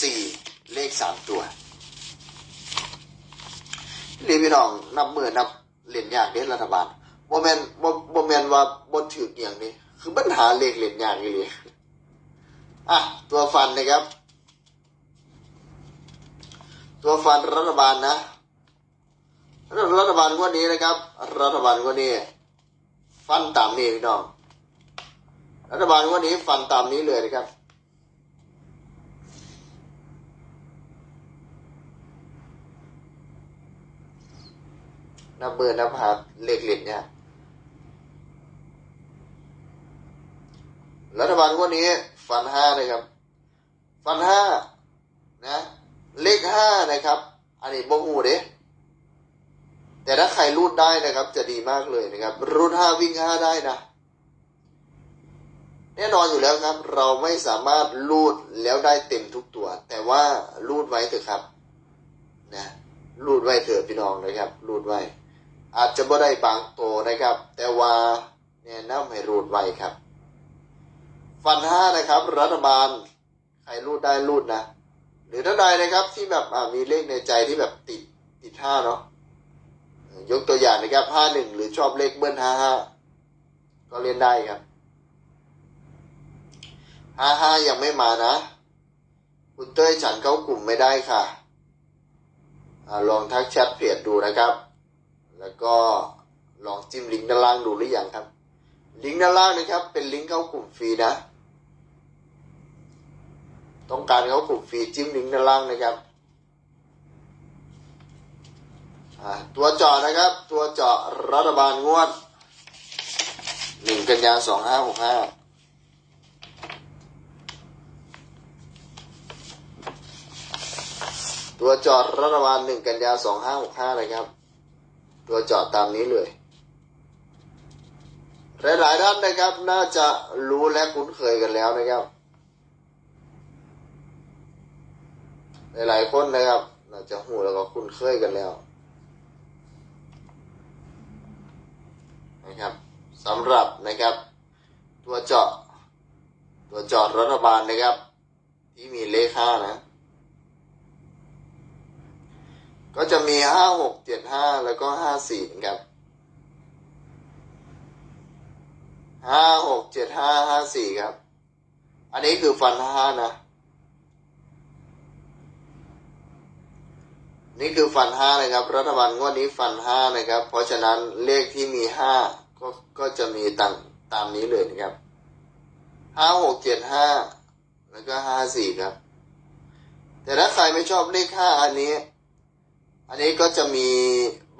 สี่เลขสามตัวนี่พี่น้องนับมือนับเหรียญยากเด้รัฐบาลบ่แมนบ่บ่แมนว่าบ่ถือเกียงนี่คือปัญหาเลขเหรียญยากเลยอะตัวฟันนะครับ ตัวฟันรัฐบาลนะ รัฐบาลวันนี้นะครับ รัฐบาลวันนี้ฟันตามนี้พี่น้อง รัฐบาลวันนี้ฟันตามนี้เลยนะครับ นับเบอร์นับหาเลขเหล็ดเนี่ยรัฐบาลวันนี้ฟันห้านะครับ ฟันห้านะ เลขห้านะครับ อันนี้บ่หูเด้แต่ถ้าใครรูดได้นะครับ จะดีมากเลยนะครับ รูดห้าวิ่งห้าได้นะ แน่นอนอยู่แล้วครับ เราไม่สามารถรูดแล้วได้เต็มทุกตัว แต่ว่ารูดไว้เถอะครับ นะรูดไว้เถอะพี่น้องนะครับ รูดไว้ อาจจะบ่ได้บางโตนะครับ แต่ว่าแนะนำให้รูดไว้ครับ ฟันห้านะครับ รัฐบาลใครรูดได้รูดนะ หรือท่านใดนะครับที่แบบมีเลขในใจที่แบบติดติดห้าเนาะยกตัวอย่างนะครับห้าหนึ่งหรือชอบเลขเบิ้ลห้าห้าก็เล่นได้ครับห้าห้ายังไม่มานะ คุณเต้ยฉันเข้ากลุ่มไม่ได้ค่ะอลองทักแชทเพจดูนะครับ แล้วก็ลองจิ้มลิงก์ด้านล่างดูหรือยังครับ ลิงก์ด้านล่างนะครับ เป็นลิงก์เข้ากลุ่มฟรีนะ ต้องการเข้ากลุ่มฟรีจิ้มลิงก์ด้านล่างนะครับตัวเจาะนะครับ ตัวเจาะรัฐบาลงวดหนึ่งกันยาสองห้าหกห้าตัวจาะรัฐบาลหนึ่งกันยาสองห้าหกห้าเลยครับ ตัวเจาะตามนี้เลยหลายๆท่านนะครับ น่าจะรู้และคุ้นเคยกันแล้วนะครับ หลายๆคนนะครับ น่าจะหูแล้วก็คุ้นเคยกันแล้วนะครับสำหรับนะครับ ตัวเจาะ ตัวเจาะรัฐบาลนะครับ ที่มีเลขห้านะ ก็จะมีห้าหกเจ็ดห้าแล้วก็ห้าสี่ครับห้าหกเจ็ดห้าห้าสี่ครับ อันนี้คือฟันห้านะ นี่คือฟันห้านะครับ รัฐบาลงวดนี้ฟันห้านะครับ เพราะฉะนั้นเลขที่มีห้าก็ก็จะมีตามตามนี้เลยนะครับห้าหกเจ็ดห้าแล้วก็ห้าสี่ครับ แต่ถ้าใครไม่ชอบเลขห้าอันนี้ อันนี้ก็จะมี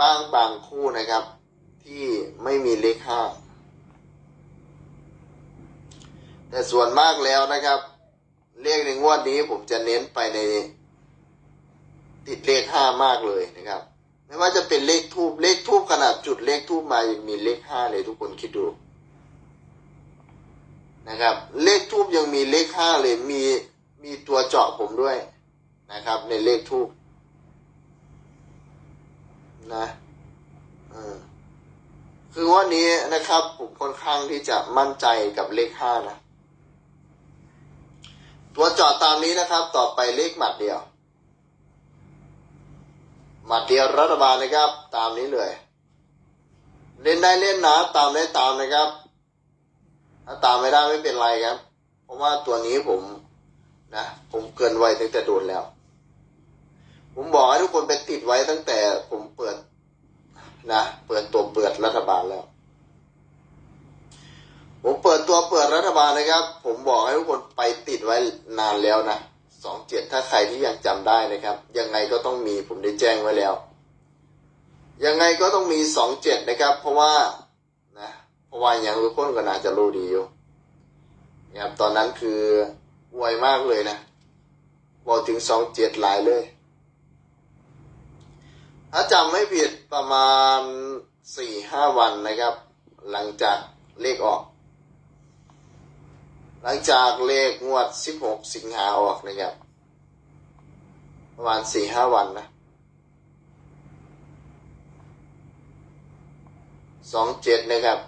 บ้างบางคู่นะครับ ที่ไม่มีเลขห้าแต่ส่วนมากแล้วนะครับ เลขในงวดนี้ผมจะเน้นไปใน ติดเลขห้ามากเลยนะครับ ไม่ว่าจะเป็นเลขทูบเลขทูบขนาดจุดเลขทูบมายังมีเลขห้าเลยทุกคนคิดดูนะครับ เลขทูบยังมีเลขห้าเลยมีมีตัวเจาะผมด้วยนะครับ ในเลขทูบ นะเออคือวันนี้นะครับผมค่อนข้างที่จะมั่นใจกับเลขห้านะ ตัวจาะตามนี้นะครับ ต่อไปเลขหมัดเดียว หมัดเดียวรัฐบาลนะครับ ตามนี้เลย เล่นได้เล่นนะตามได้ตามนะครับ ถ้าตามไม่ได้ไม่เป็นไรครับ เพราะว่าตัวนี้ผมนะ ผมเกินไวตั้งแต่โดนแล้ว ผมบอกให้ทุกคนไปติดไว้ตั้งแต่ผมเปิดนะเปิดตัวเปิดรัฐบาลแล้ว ผมเปิดตัวเปิดรัฐบาลนะครับ ผมบอกให้ทุกคนไปติดไว้นานแล้วนะสองเจ็ดถ้าใครที่ยังจำได้นะครับ ยังไงก็ต้องมีผมได้แจ้งไว้แล้ว ยังไงก็ต้องมีสองเจ็ดนะครับ เพราะว่านะเพราะว่าย่างทุกคนก็น่าจะรู้ดีอยู่นะครับตอนนั้นคืออวยมากเลยนะบอกถึงสองเจ็ดหลายเลย ถ้าจำไม่ผิดประมาณสี่ห้าวันนะครับ หลังจากเลขออก หลังจากเลขงวด16สิงหาออกนะครับ ประมาณ4-5วันนะ27นะครับ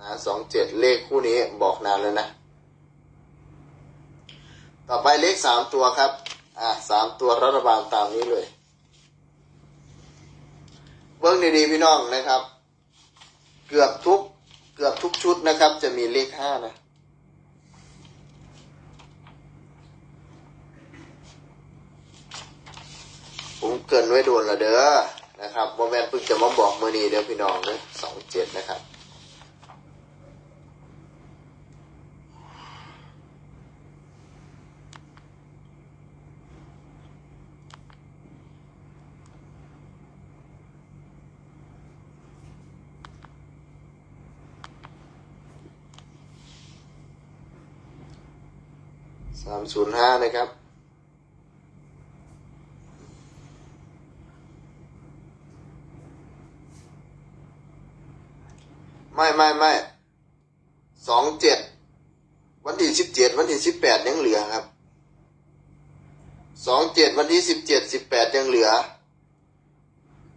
นะ27เจ็ดเลขคู่นี้บอกนานแล้วนะ ต่อไปเลข3ตัวครับ อะสามตัวรัฐบาลตามนี้เลย เบิ้งดีๆพี่น้องนะครับ เกือบทุก เกือบทุกชุดนะครับ จะมีเลขห้านะผมเกินไว้โดนละเด้อนะครับโมแมนเพิ่งจะมาบอกเมื่อนี้เด้อพี่น้องเด้อสองเจ็ดนะครับ สามศูนย์ห้านะครับ ไม่ไม่ไม่สองเจ็ดวันที่สิบเจ็ดวันที่สิบแปดยังเหลือครับสองเจ็ดวันที่สิบเจ็ดสิบแปดยังเหลือ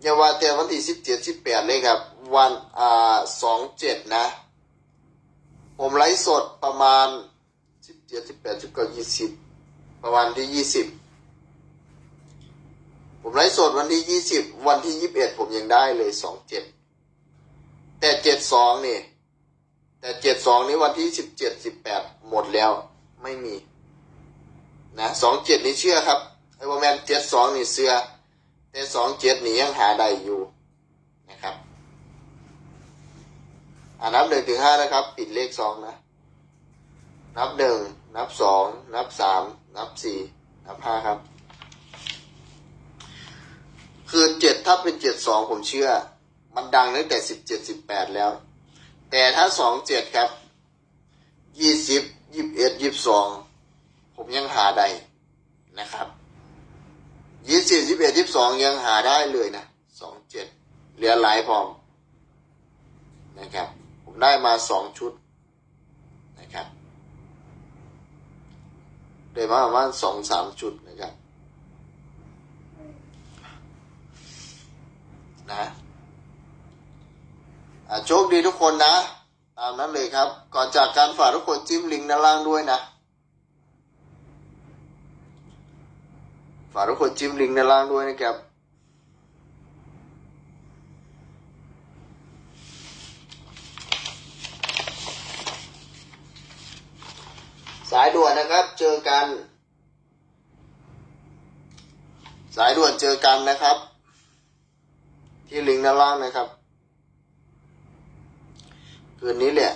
อย่าว่าแต่วันที่สิบเจ็ดสิบแปดเลยครับ วันอ่าสองเจ็ดนะ ผมไลฟ์สดประมาณ เจ็ดสิบแปดสิบเก้ายี่สิบประมาณที่ยี่สิบผมไลฟ์สดวันที่ยี่สิบวันที่ยี่สิบเอ็ดผมยังได้เลยสองเจ็ดแต่เจ็ดสองนี่ แต่เจ็ดสองนี้วันที่สิบเจ็ดสิบแปดหมดแล้วไม่มี นะสองเจ็ดนี่เชื่อครับไอ้บอแมนเจ็ดสองนี่เสื้อแต่สองเจ็ดนี่ยังหาได้อยู่นะครับอ่านับหนึ่งถึงห้านะครับ ปิดเลขสองนะ นับหนึ่ง นับสอง นับสาม นับสี่ นับห้าครับ คือเจ็ดถ้าเป็นเจ็ดสองผมเชื่อ มันดังตั้งแต่สิบเจ็ดสิบแปดแล้ว แต่ถ้าสองเจ็ดครับยี่สิบยี่สิบเอ็ดยี่สิบสองผมยังหาได้นะครับยี่สิบยี่สิบเอ็ดยี่สิบสองยังหาได้เลยนะสองเจ็ดเหลือหลายพร้อมนะครับ ผมได้มาสองชุดนะครับ ได้มาประมาณสองสามจุดนะครับนะโชคดีทุกคนนะ ตามนั้นเลยครับ ก่อนจากการฝากทุกคนจิ้มลิงก์ด้านล่างด้วยนะ ฝากทุกคนจิ้มลิงก์ด้านล่างด้วยนะครับายด่วนนะครับ เจอกัน สายด่วนเจอกันนะครับ ที่ลิงก์ด้านล่างนะครับ คืนนี้แหละ